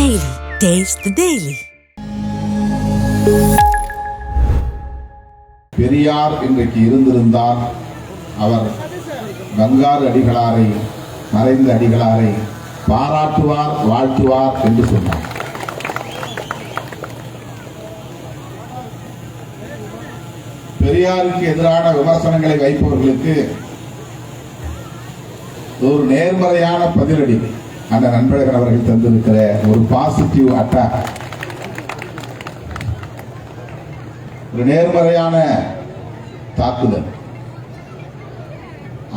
Daily. Taste the Daily. Periyar இன்றைக்கு இருந்திருந்தார் அவர் பங்காரு அடிகளாரை மறைந்த அடிகளாரை பாராட்டுவார் வாழ்த்துவார் என்று சொன்னார் பெரியாருக்கு எதிரான விமர்சனங்களை வைப்பவர்களுக்கு ஒரு நேர்மறையான பதிலடி அந்த நண்பர்கள் அவர்கள் தந்திருக்கிற ஒரு பாசிட்டிவ் அட்டாக் ஒரு நேர்மறையான தாக்குதல்.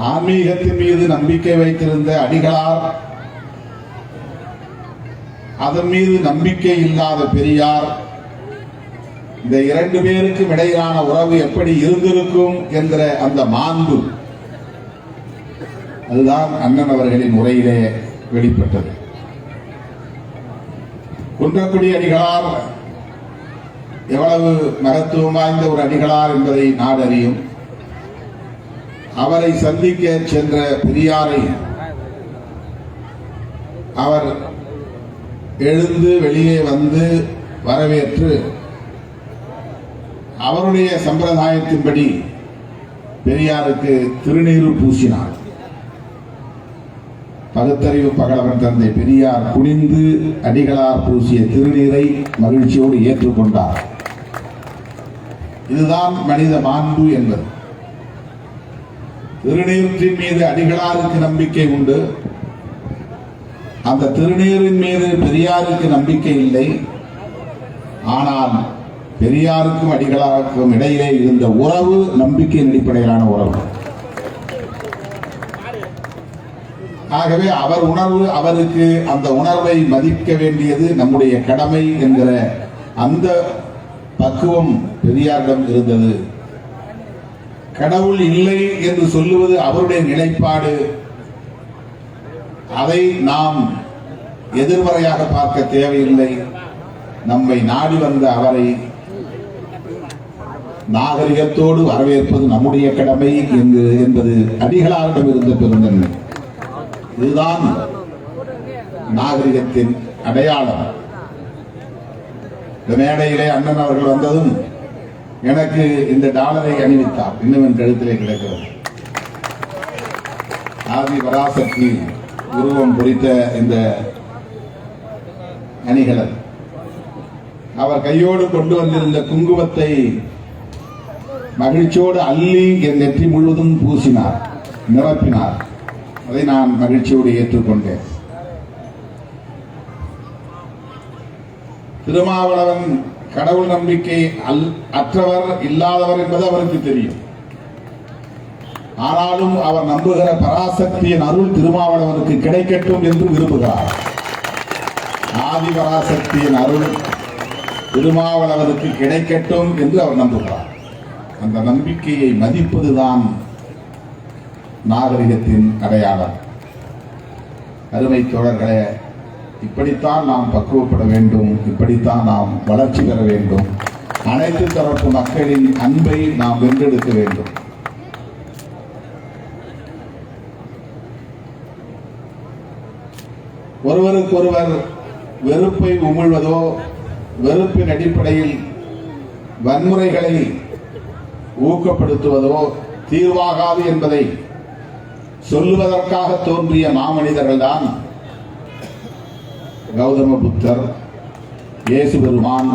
ஆன்மீகத்தின் மீது நம்பிக்கை வைத்திருந்த அடிகளார் அதன் மீது நம்பிக்கை இல்லாத பெரியார் இந்த இரண்டு பேருக்கும் இடையிலான உறவு எப்படி இருந்திருக்கும் என்கிற அந்த மாண்பு. அதுதான் அண்ணன் அவர்களின் உரையிலே வெளிப்பட்டது. குன்றக்குடி அடிகளார் எவ்வளவு மகத்துவம் வாய்ந்த ஒரு அடிகளார் என்பதை நாடறியும். அவரை சந்திக்க சென்ற பெரியாரை அவர் எழுந்து வெளியே வந்து வரவேற்று அவருடைய சம்பிரதாயத்தின்படி பெரியாருக்கு திருநீறு பூசினார். பகுத்தறிவு பகலவன் தந்தை பெரியார் குனிந்து அடிகளார் பூசிய திருநீரை மகிழ்ச்சியோடு ஏற்றுக்கொண்டார். இதுதான் மனித மாண்பு என்பது. திருநீரின் மீது அடிகளாருக்கு நம்பிக்கை உண்டு. அந்த திருநீரின் மீது பெரியாருக்கு நம்பிக்கை இல்லை. ஆனால் பெரியாருக்கும் அடிகளாருக்கும் இடையிலே இருந்த உறவு நம்பிக்கையின் அடிப்படையிலான உறவு. ஆகவே அவர் உணர்வு அவருக்கு அந்த உணர்வை மதிக்க வேண்டியது நம்முடைய கடமை என்கிற அந்த பக்குவம் பெரியாரிடம் இருந்தது. கடவுள் இல்லை என்று சொல்லுவது அவருடைய நிலைப்பாடு. அதை நாம் எதிர்மறையாக பார்க்க தேவையில்லை. நம்மை நாடி வந்த அவரை நாகரிகத்தோடு வரவேற்பது நம்முடைய கடமை என்று என்பது அடிகளாரிடம் இருந்த பெருந்தன்மை. இதுதான் நாகரிகத்தின் அடையாளம். இந்த மேடையிலே அண்ணன் அவர்கள் வந்ததும் எனக்கு இந்த டாலரை அணிவித்தார். இன்னும் என் கழுத்திலே கிடைக்கிறது. ஆதி பராசக்தி உருவம் பொறித்த இந்த அணிகலன் அவர் கையோடு கொண்டு வந்திருந்த குங்குமத்தை மகிழ்ச்சியோடு அள்ளி என் நெற்றி முழுவதும் பூசினார் நிரப்பினார். அதை நான் மகிழ்ச்சியோடு ஏற்றுக்கொண்டேன். திருமாவளவன் கடவுள் நம்பிக்கை அல் அற்றவர் இல்லாதவர் என்பது அவருக்கு தெரியும். ஆனாலும் அவர் நம்புகிற பராசக்தியின் அருள் திருமாவளவனுக்கு கிடைக்கட்டும் என்று விரும்புகிறார். ஆதி பராசக்தியின் அருள் திருமாவளவனுக்கு கிடைக்கட்டும் என்று அவர் நம்புகிறார். அந்த நம்பிக்கையை மதிப்பதுதான் நாகரிகத்தின் அடையாளம் அருமை தோழர்களே இப்படித்தான் நாம் பக்குவப்பட வேண்டும் இப்படித்தான் நாம் வளர்ச்சி பெற வேண்டும். அனைத்து தரப்பு மக்களின் அன்பை நாம் வென்றெடுக்க வேண்டும். ஒருவருக்கொருவர் வெறுப்பை உமிழ்வதோ வெறுப்பின் அடிப்படையில் வன்முறைகளை ஊக்கப்படுத்துவதோ தீர்வாகாது என்பதை சொல்லுவதற்காக தோன்றிய மாமனிதர்கள் தான் கௌதம புத்தர் இயேசு பெருமான்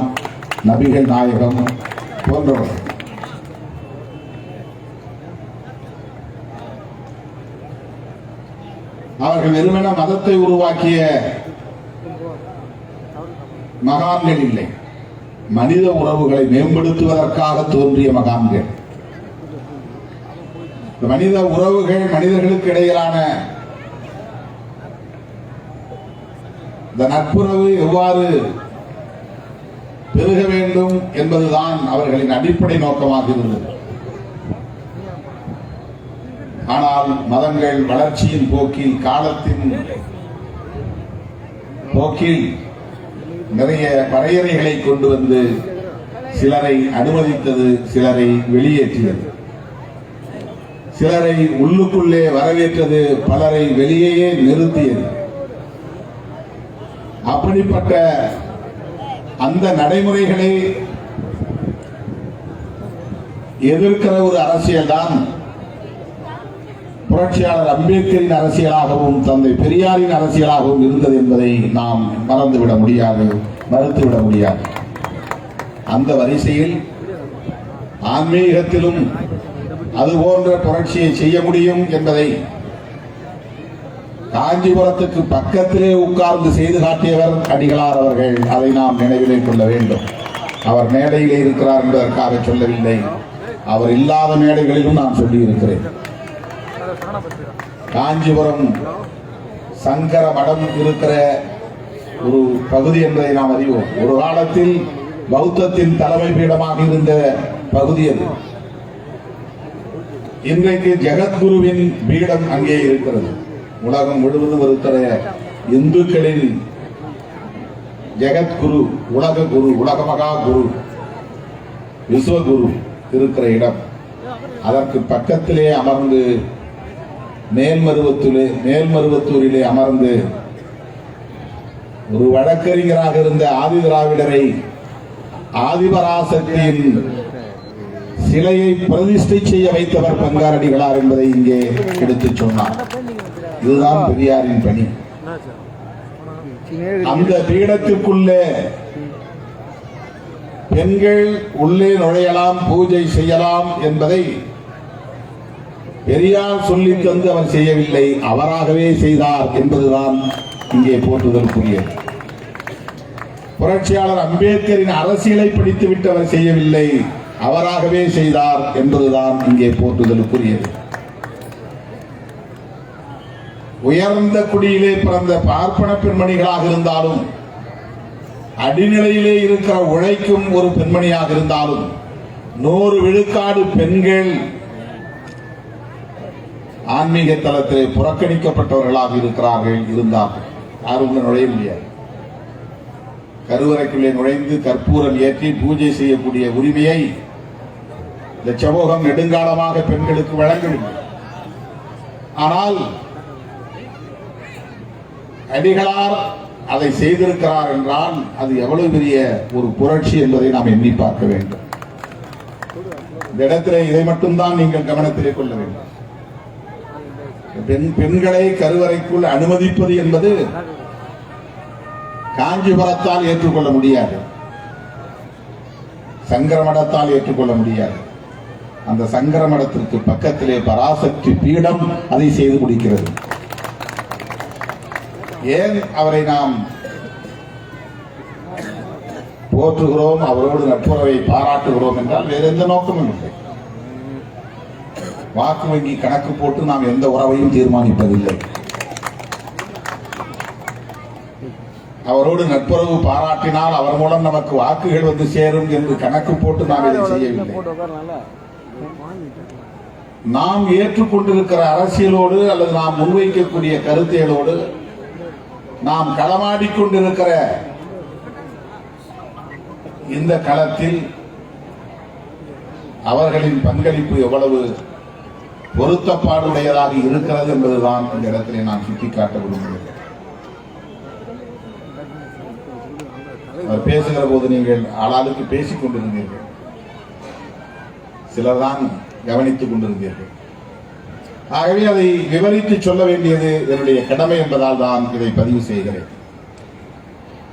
நபிகள் நாயகம் போன்றவர்கள் அவர்கள் வெறுமென மதத்தை உருவாக்கிய மகான்கள் இல்லை. மனித உறவுகளை மேம்படுத்துவதற்காக தோன்றிய மகான்கள். மனித உறவுகள் மனிதர்களுக்கு இடையிலான இந்த நட்புறவு எவ்வாறு பெருக வேண்டும் என்பதுதான் அவர்களின் அடிப்படை நோக்கமாக இருந்தது ஆனால் மதங்கள் வளர்ச்சியின் போக்கில் காலத்தின் போக்கில் நிறைய வரையறைகளை கொண்டு வந்து சிலரை அனுமதித்தது சிலரை வெளியேற்றியது. சிலரை உள்ளுக்குள்ளே வரவேற்றது பலரை வெளியேயே நிறுத்தியது. அப்படிப்பட்ட அந்த நடைமுறைகளை எதிர்க்கிற ஒரு அரசியல்தான் புரட்சியாளர் அம்பேத்கரின் அரசியலாகவும் தந்தை பெரியாரின் அரசியலாகவும் இருந்தது என்பதை நாம் மறந்துவிட முடியாது மறுத்துவிட முடியாது. அந்த வரிசையில் ஆன்மீகத்திலும் அது போன்ற புரட்சியை செய்ய முடியும் என்பதை காஞ்சிபுரத்துக்கு பக்கத்திலே உட்கார்ந்து செய்து காட்டியவர் அடிகளார் அவர்கள். அதை நாம் நினைவிலே கொள்ள வேண்டும். அவர் மேடையிலே இருக்கிறார் என்பதற்காக சொல்லவில்லை. அவர் இல்லாத மேடைகளிலும் நான் சொல்லி இருக்கிறேன் காஞ்சிபுரம் சங்கர மடம் இருக்கிற ஒரு பகுதி என்பதை நாம் அறிவோம். ஒரு காலத்தில் பௌத்தத்தின் தலைமை பீடமாக இருந்த பகுதி அது. இன்றைக்கு ஜெகத்குருவின் பீடம் அங்கே இருக்கிறது. உலகம் முழுவதும் இருக்கிற இந்துக்களின் ஜெகத்குரு உலக குரு உலக மகா குரு விஸ்வகுரு இருக்கிற இடம். அதற்கு பக்கத்திலே அமர்ந்து மேல்மருவத்தூரிலே மேல்மருவத்தூரிலே அமர்ந்து ஒரு வழக்கறிஞராக இருந்த ஆதி திராவிடரை ஆதிபராசக்தியின் சிலையை பிரதிஷ்டை செய்ய வைத்தவர் பங்காரடிகளார் என்பதை இங்கே எடுத்துச் சொன்னார். இதுதான் பெரியாரின் பணி. அந்த பீடத்திற்குள்ளே பெண்கள் உள்ளே நுழையலாம் பூஜை செய்யலாம் என்பதை பெரியார் சொல்லி தந்து அவர் செய்யவில்லை அவராகவே செய்தார் என்பதுதான் இங்கே போற்றுதலுக்குரியது. புரட்சியாளர் அம்பேத்கரின் அரசியலை பிடித்துவிட்டு அவர் செய்யவில்லை. அவராகவே செய்தார் என்பதுதான் இங்கே போற்றுதலுக்குரியது. உயர்ந்த குடியிலே பிறந்த பார்ப்பன பெண்மணிகளாக இருந்தாலும் அடிநிலையிலே இருக்கிற உழைக்கும் ஒரு பெண்மணியாக இருந்தாலும் நூறு விழுக்காடு பெண்கள் ஆன்மீக தளத்திலே புறக்கணிக்கப்பட்டவர்களாக இருக்கிறார்கள் இருந்தார்கள். யாரும் நுழைய முடியாது. கருவறைக்குள்ளே நுழைந்து கற்பூரம் ஏற்றி பூஜை செய்யக்கூடிய உரிமையை இந்த சமூகம் நெடுங்காலமாக பெண்களுக்கு வழங்கவில்லை. ஆனால் அடிகளார் அதை செய்திருக்கிறார் என்றால் அது எவ்வளவு பெரிய ஒரு புரட்சி என்பதை நாம் எண்ணி பார்க்க வேண்டும். இந்த இடத்திலே இதை மட்டும்தான் நீங்கள் கவனத்திலே கொள்ள வேண்டும். பெண் பெண்களை கருவறைக்குள் அனுமதிப்பது என்பது காஞ்சிபுரத்தால் ஏற்றுக்கொள்ள முடியாது. சங்கரமடத்தால் ஏற்றுக்கொள்ள முடியாது. அந்த சங்கரமடத்திற்கு பக்கத்திலே பராசக்தி பீடம் அதை செய்து முடிக்கிறது. ஏன் அவரை நாம் போற்றுகிறோம் அவரோடு நட்புறவை பாராட்டுகிறோம் என்றால் வேற எந்த நோக்கமும் இல்லை. வாக்கு வங்கி கணக்கு போட்டு நாம் எந்த உறவையும் தீர்மானிப்பதில்லை. அவரோடு நட்புறவு பாராட்டினால் அவர் மூலம் நமக்கு வாக்குகள் வந்து சேரும் என்று கணக்கு போட்டு நாம் இதை செய்யவில்லை. நாம் ஏற்றுக்கொண்டிருக்கிற அரசியலோடு அல்லது நாம் முன்வைக்கக்கூடிய கருத்தியலோடு நாம் களமாடிக்கொண்டிருக்கிற இந்த களத்தில் அவர்களின் பங்களிப்பு எவ்வளவு பொருத்தப்பாடுடையதாக இருக்கிறது என்பதுதான் இந்த இடத்திலே நான் சுட்டிக்காட்ட விரும்புகிறேன். பேசுகிற போது நீங்கள் ஆளாளுக்கு பேசிக் கொண்டிருந்தீர்கள் சிலர்தான் கவனித்துக் கொண்டிருந்தீர்கள். ஆகவே அதை விவரித்து சொல்ல வேண்டியது என்னுடைய கடமை என்பதால் தான் இதை பதிவு செய்கிறேன்.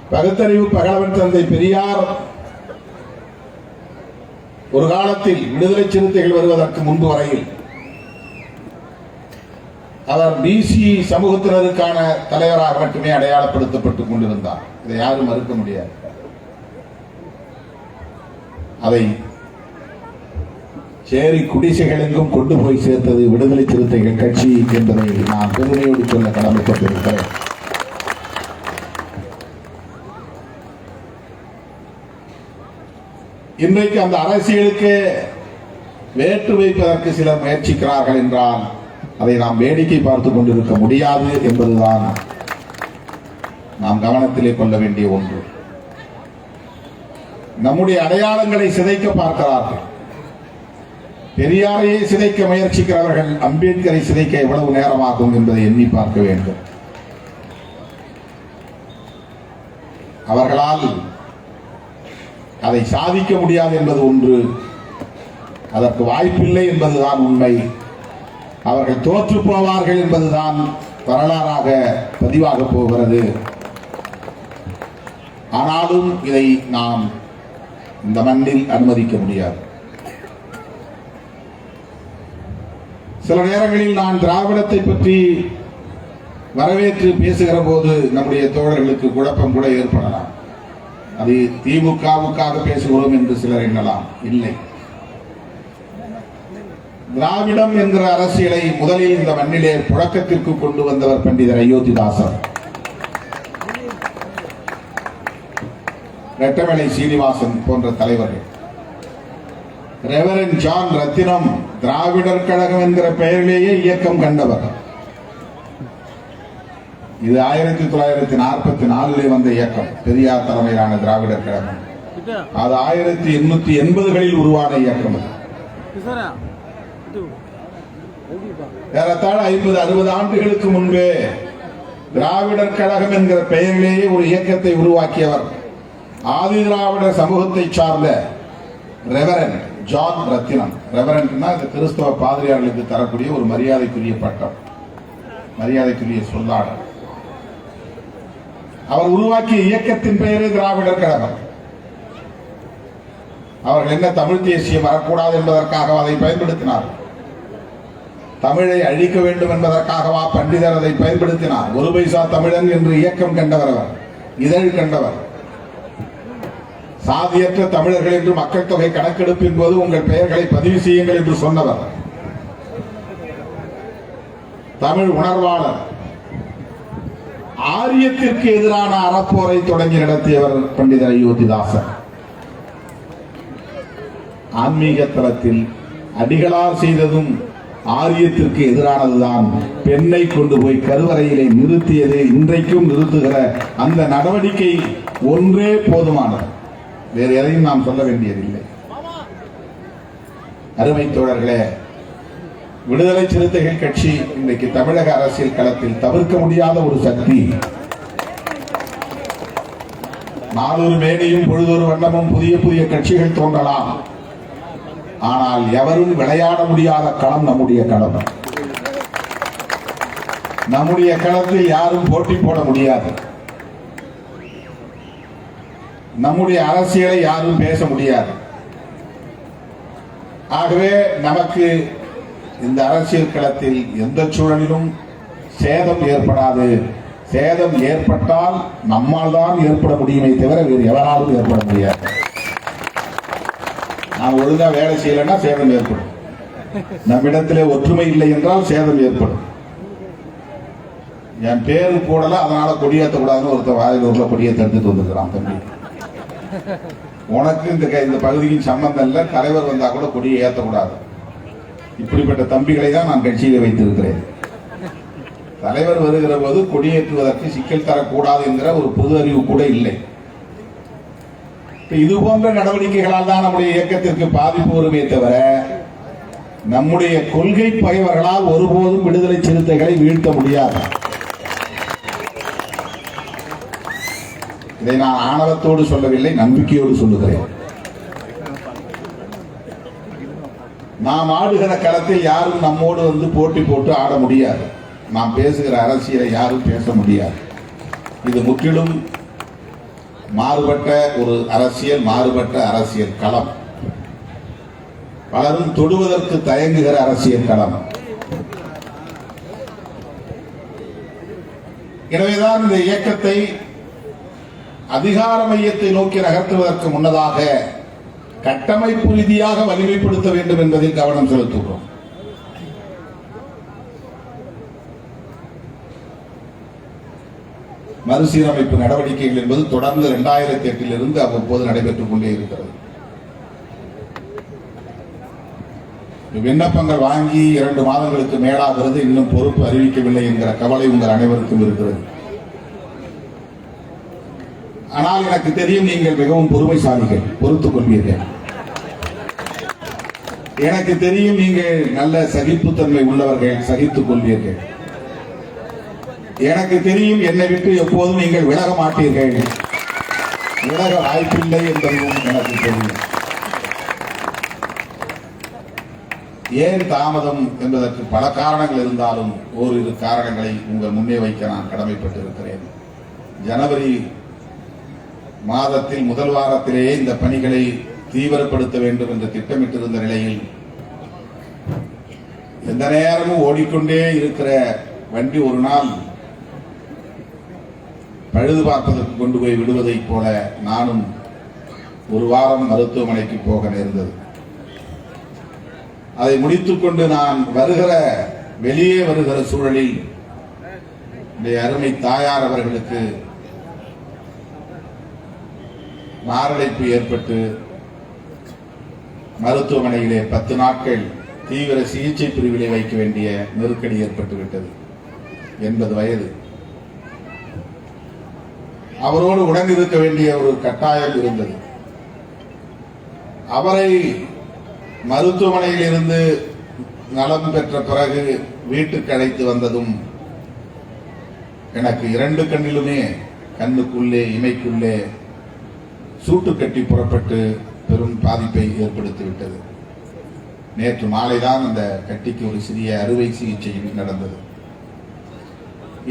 பகுத்தறிவு பகலவன் தந்தை பெரியார் ஒரு காலத்தில் விடுதலை சிறுத்தைகள் வருவதற்கு முன்பு வரையில் அவர் பிசி சமூகத்தினருக்கான தலைவராக மட்டுமே அடையாளப்படுத்தப்பட்டுக் கொண்டிருந்தார். இதை யாரும் மறுக்க முடியாது. அதை சேரி குடிசைகளுக்கும் கொண்டு போய் சேர்த்தது விடுதலை சிறுத்தைகள் கட்சி என்பதை நான் பெருமையோடு சொல்ல கடமைப்பட்டிருக்கிறேன். இன்றைக்கு அந்த அரசியலுக்கு வேற்று வைப்பதற்கு சிலர் முயற்சிக்கிறார்கள் என்றால் அதை நாம் வேடிக்கை பார்த்துக் கொண்டிருக்க முடியாது என்பதுதான் நாம் கவனத்திலே கொள்ள வேண்டிய ஒன்று. நம்முடைய அடையாளங்களை சிதைக்க பார்க்கிறார்கள். பெரியாரையே சிதைக்க முயற்சிக்கிறவர்கள் அம்பேத்கரை சிதைக்க எவ்வளவு நேரமாகும் என்பதை எண்ணி பார்க்க வேண்டும். அவர்களால் அதை சாதிக்க முடியாது என்பது ஒன்று அதற்கு வாய்ப்பில்லை என்பதுதான் உண்மை. அவர்கள் தோற்று போவார்கள் என்பதுதான் வரலாறாக பதிவாக போகிறது. ஆனாலும் இதை நாம் இந்த மண்ணில் அனுமதிக்க முடியாது. சில நேரங்களில் நான் திராவிடத்தை பற்றி வரவேற்று பேசுகிற போது நம்முடைய தோழர்களுக்கு குழப்பம் கூட ஏற்படலாம். அது திமுகவுக்காக பேசுகிறோம் என்று சிலர் எண்ணலாம். இல்லை. திராவிடம் என்கிற அரசியலை முதலில் இந்த மண்ணிலே புழக்கத்திற்கு கொண்டு வந்தவர் பண்டிதர் அயோத்திதாசர். ரெட்டமலை சீனிவாசன் போன்ற தலைவர்கள். ரெவரன் ஜான் ரத்தினம் திராவிடர் கழகம் என்கிற பெயரிலேயே இயக்கம் கண்டவர். இது ஆயிரத்தி தொள்ளாயிரத்தி நாற்பத்தி நாலுல வந்த இயக்கம். பெரியார் தலைமையிலான திராவிடர் கழகம் அது ஆயிரத்தி எண்ணூத்தி எண்பதுகளில் உருவான இயக்கம் ஏறத்தாழ ஐம்பது அறுபது ஆண்டுகளுக்கு முன்பே திராவிடர் கழகம் என்கிற பெயரிலேயே ஒரு இயக்கத்தை உருவாக்கியவர். ஆதி திராவிடர் சமூகத்தை சார்ந்த ரெவரன் ஜான் ரத்தினம். ரெவரண்ட்னா இது கிறிஸ்தவ பாதிரியார்களுக்கு தரக்கூடிய ஒரு மரியாதைக்குரிய பட்டம். மரியாதைக்குரிய சொல்லாடல். அவர் உருவாக்கிய இயக்கத்தின் பெயரே திராவிடர் கழகம். அவர்கள் என்ன தமிழ் தேசியம் வரக்கூடாது என்பதற்காக அதை பயன்படுத்தினார். தமிழை அழிக்க வேண்டும் என்பதற்காகவா பண்டிதர் அதை பயன்படுத்தினார். ஒரு பைசா தமிழன் என்று இயக்கம் கண்டவர் அவர். இதழ் கண்டவர். சாதியற்ற தமிழர்கள் என்று மக்கள் தொகை கணக்கெடுப்பின் போது உங்கள் பெயர்களை பதிவு செய்யுங்கள் என்று சொன்னவர். தமிழ் உணர்வாளர். ஆரியத்திற்கு எதிரான அறப்போரை தொடங்கி நடத்தியவர் பண்டிதர் அயோத்திதாசன். ஆன்மீக தளத்தில் அடிகளார் செய்ததும் ஆரியத்திற்கு எதிரானதுதான். பெண்ணை கொண்டு போய் கருவறையிலே நிறுத்தியது இன்றைக்கும் நிறுத்துகிற அந்த நடவடிக்கை ஒன்றே போதுமானது. வேறு எதையும் நாம் சொல்ல வேண்டியதில்லை. அருமை தோழர்களே விடுதலை சிறுத்தைகள் கட்சி இன்றைக்கு தமிழக அரசியல் களத்தில் தவிர்க்க முடியாத ஒரு சக்தி. நாளொரு மேடையும் பொழுதொரு வண்ணமும் புதிய புதிய கட்சிகள் தோன்றலாம். ஆனால் எவரும் விளையாட முடியாத களம் நம்முடைய களம். நம்முடைய களத்தில் யாரும் போட்டி போட முடியாது. நம்முடைய அரசியலை யாரும் பேச முடியாது. ஆகவே நமக்கு இந்த அரசியல் களத்தில் எந்த சூழலிலும் சேதம் ஏற்படாது. சேதம் ஏற்பட்டால் நம்மால் தான் ஏற்பட முடியுமே தவிர வேறு எவராலும் ஏற்பட முடியாது. நாம் ஒழுங்கா வேலை செய்யலைன்னா சேதம் ஏற்படும். நம்மிடத்திலே ஒற்றுமை இல்லை என்றால் சேதம் ஏற்படும். என் பேரு போடல அதனால கொடியேற்ற கூடாதுன்னு ஒருத்தர் வாயிலூர்ல கொடியேற்ற எடுத்துட்டு வந்துருக்கிறான் தம்பி. உனக்கு இந்த க- இந்த பகுதியின் சம்பந்தம் இல்ல. தலைவர் வந்தா கூட கொடியை ஏற்றக்கூடாது இப்படிப்பட்ட தம்பிகளை தான் நான் கட்சியில் வைத்திருக்கிறேன். தலைவர் வருகிற போது கொடியேற்றுவதற்கு சிக்கல் தரக்கூடாது என்கிற ஒரு பொது அறிவு கூட இல்லை. இது போன்ற நடவடிக்கைகளால் தான் நம்முடைய இயக்கத்திற்கு பாதிப்பு வருமே தவிர நம்முடைய கொள்கை பகைவர்களால் ஒருபோதும் விடுதலை சிறுத்தைகளை வீழ்த்த முடியாது. இதை நான் ஆணவத்தோடு சொல்லவில்லை நம்பிக்கையோடு சொல்லுகிறேன். நாம் ஆடுகிற களத்தில் யாரும் நம்மோடு வந்து போட்டி போட்டு ஆட முடியாது. நாம் பேசுகிற அரசியலை யாரும் பேச முடியாது. இது முற்றிலும் மாறுபட்ட ஒரு அரசியல் மாறுபட்ட அரசியல் களம். பலரும் தொடுவதற்கு தயங்குகிற அரசியல் களம். எனவேதான் இந்த இயக்கத்தை அதிகார மையத்தை நோக்கி நகர்த்துவதற்கு முன்னதாக கட்டமைப்பு ரீதியாக வலிமைப்படுத்த வேண்டும் என்பதில் கவனம் செலுத்துகிறோம். மறுசீரமைப்பு நடவடிக்கைகள் என்பது தொடர்ந்து இரண்டாயிரத்தி எட்டிலிருந்து அவ்வப்போது நடைபெற்றுக் கொண்டே இருக்கிறது. விண்ணப்பங்கள் வாங்கி இரண்டு மாதங்களுக்கு மேலாகிறது. இன்னும் பொறுப்பு அறிவிக்கவில்லை என்கிற கவலை உங்கள் அனைவருக்கும் இருக்கிறது. ஆனால் எனக்கு தெரியும் நீங்கள் மிகவும் பொறுமைசாலிகள் பொறுத்துக் கொள்வீர்கள். எனக்கு தெரியும் நீங்கள் நல்ல சகிப்புத்தன்மை உள்ளவர்கள் சகித்துக் கொள்வீர்கள். எனக்கு தெரியும் என்னை விட்டு எப்போதும் நீங்கள் விலக மாட்டீர்கள். விலக வாய்ப்பில்லை என்பதும் எனக்கு தெரியும். ஏன் தாமதம் என்பதற்கு பல காரணங்கள் இருந்தாலும் ஓரிரு காரணங்களை உங்கள் முன்னே வைக்க நான் கடமைப்பட்டிருக்கிறேன். ஜனவரி மாதத்தில் முதல் வாரத்திலேயே இந்த பணிகளை தீவிரப்படுத்த வேண்டும் என்று திட்டமிட்டிருந்த நிலையில் எந்த நேரமும் ஓடிக்கொண்டே இருக்கிற வண்டி ஒரு நாள் பழுது பார்ப்பதற்கு கொண்டு போய் விடுவதைப் போல நானும் ஒரு வாரம் மருத்துவமனைக்கு போக நேர்ந்தது. அதை முடித்துக்கொண்டு நான் வருகிற வெளியே வருகிற சூழலில் என்னுடைய அருமை தாயார் அவர்களுக்கு மாரடைப்பு ஏற்பட்டு மருத்துவமனையிலே பத்து நாட்கள் தீவிர சிகிச்சை பிரிவிலே வைக்க வேண்டிய நெருக்கடி ஏற்பட்டுவிட்டது என்பது எண்பது வயது. அவரோடு உடன் இருக்க வேண்டிய ஒரு கட்டாயம் இருந்தது. அவரை மருத்துவமனையில் இருந்து நலம் பெற்ற பிறகு வீட்டுக்கு அழைத்து வந்ததும் எனக்கு இரண்டு கண்ணிலுமே கண்ணுக்குள்ளே இமைக்குள்ளே சூட்டு கட்டி புறப்பட்டு பெரும் பாதிப்பை ஏற்படுத்திவிட்டது. நேற்று மாலைதான் அந்த கட்டிக்கு ஒரு சிறிய அறுவை சிகிச்சை நடந்தது.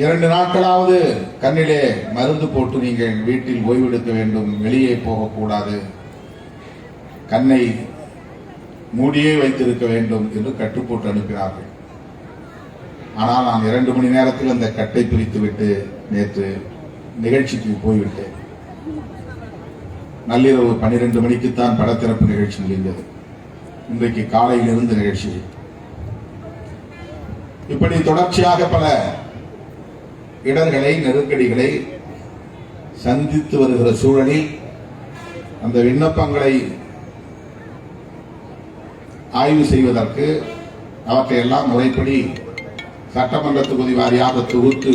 இரண்டு நாட்களாவது கண்ணிலே மருந்து போட்டு நீங்கள் வீட்டில் ஓய்வெடுக்க வேண்டும் வெளியே போகக்கூடாது. கண்ணை மூடியே வைத்திருக்க வேண்டும் என்று கட்டுப்போட்டு அனுப்பினார்கள். ஆனால் நான் இரண்டு மணி நேரத்தில் அந்த கட்டை பிரித்துவிட்டு நேற்று நிகழ்ச்சிக்கு போய்விட்டேன். நள்ளிரவு பன்னிரண்டு மணிக்குத்தான் படத்திறப்பு நிகழ்ச்சி முடிந்தது. இன்றைக்கு காலையில் இருந்து நிகழ்ச்சி. இப்படி தொடர்ச்சியாக பல இடர்களை நெருக்கடிகளை சந்தித்து வருகிற சூழலில் அந்த விண்ணப்பங்களை ஆய்வு செய்வதற்கு அவற்றையெல்லாம் முறைப்படி சட்டமன்ற தொகுதி வாரியாக தொகுத்து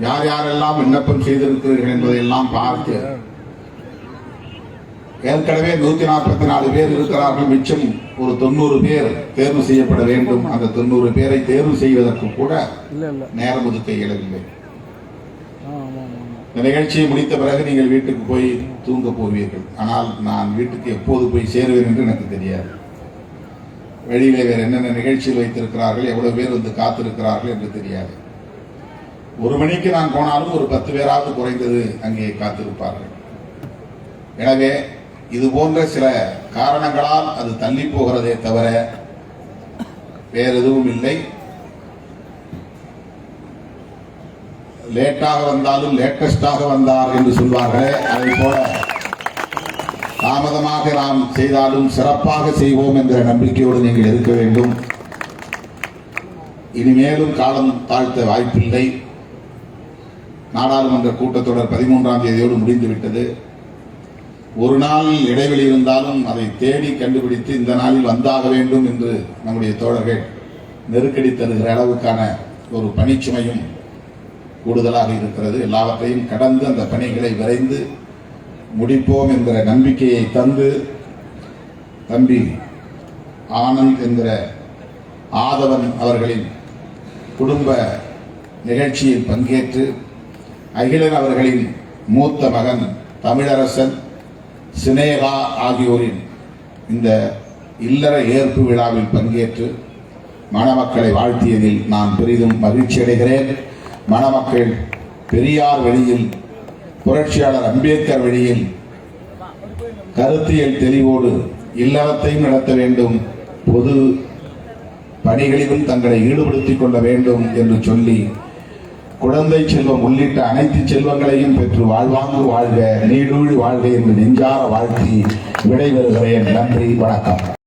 யார் யாரெல்லாம் விண்ணப்பம் செய்திருக்கிறீர்கள் என்பதையெல்லாம் பார்த்து ஏற்கனவே நூத்தி நாற்பத்தி நாலு பேர் இருக்கிறார்கள். மிச்சம் ஒரு தொண்ணூறு பேர் தேர்வு செய்யப்பட வேண்டும். அந்த தொண்ணூறு பேரை தேர்வு செய்வதற்கு கூட நேரம் ஒதுக்க இயலவில்லை. இந்த நிகழ்ச்சியை முடித்த பிறகு நீங்கள் வீட்டுக்கு போய் தூங்க போவீர்கள். ஆனால் நான் வீட்டுக்கு எப்போது போய் சேருவேன் என்று எனக்கு தெரியாது. வெளியிலே வேறு என்னென்ன நிகழ்ச்சியில் வைத்திருக்கிறார்கள் எவ்வளவு பேர் வந்து காத்திருக்கிறார்கள் என்று தெரியாது. ஒரு மணிக்கு நான் போனாலும் ஒரு பத்து பேராவது குறைந்தது அங்கே காத்திருப்பார்கள். எனவே இது போன்ற சில காரணங்களால் அது தள்ளி போகிறதே தவிர வேற எதுவும் இல்லை. லேட்டாக வந்தாலும் லேட்டஸ்டாக வந்தார் என்று சொல்வார்களே. அதை போல தாமதமாக நாம் செய்தாலும் சிறப்பாக செய்வோம் என்ற நம்பிக்கையோடு நீங்கள் இருக்க வேண்டும். இனிமேலும் காலம் தாழ்த்த வாய்ப்பில்லை. நாடாளுமன்ற கூட்டத்தொடர் பதிமூன்றாம் தேதியோடு முடிந்துவிட்டது. ஒரு நாள் இடைவெளி இருந்தாலும் அதை தேடி கண்டுபிடித்து இந்த நாளில் வந்தாக வேண்டும் என்று நம்முடைய தோழர்கள் நெருக்கடி தருகிற அளவுக்கான ஒரு பணிச்சுமையும் கூடுதலாக இருக்கிறது. எல்லாவற்றையும் கடந்து அந்த பணிகளை விரைந்து முடிப்போம் என்கிற நம்பிக்கையை தந்து தம்பி ஆனந்த் என்கிற ஆதவன் அவர்களின் குடும்ப நிகழ்ச்சியில் பங்கேற்று அகிலன் அவர்களின் மூத்த மகன் தமிழரசன் சினேகா ஆகியோரின் இந்த இல்லற ஏற்பு விழாவில் பங்கேற்று மணமக்களை வாழ்த்தியதில் நான் பெரிதும் மகிழ்ச்சி அடைகிறேன். மணமக்கள் பெரியார் வழியில் புரட்சியாளர் அம்பேத்கர் வழியில் கருத்தியல் தெளிவோடு இல்லறத்தையும் நடத்த வேண்டும். பொது பணிகளிலும் தங்களை ஈடுபடுத்திக் கொள்ள வேண்டும் என்று சொல்லி குழந்தை செல்வம் உள்ளிட்ட அனைத்து செல்வங்களையும் பெற்று வாழ்வாங்கு வாழ்க நீடூழி வாழ்க என்று நெஞ்சார வாழ்த்தி விடைபெறுகிறேன். நன்றி வணக்கம்.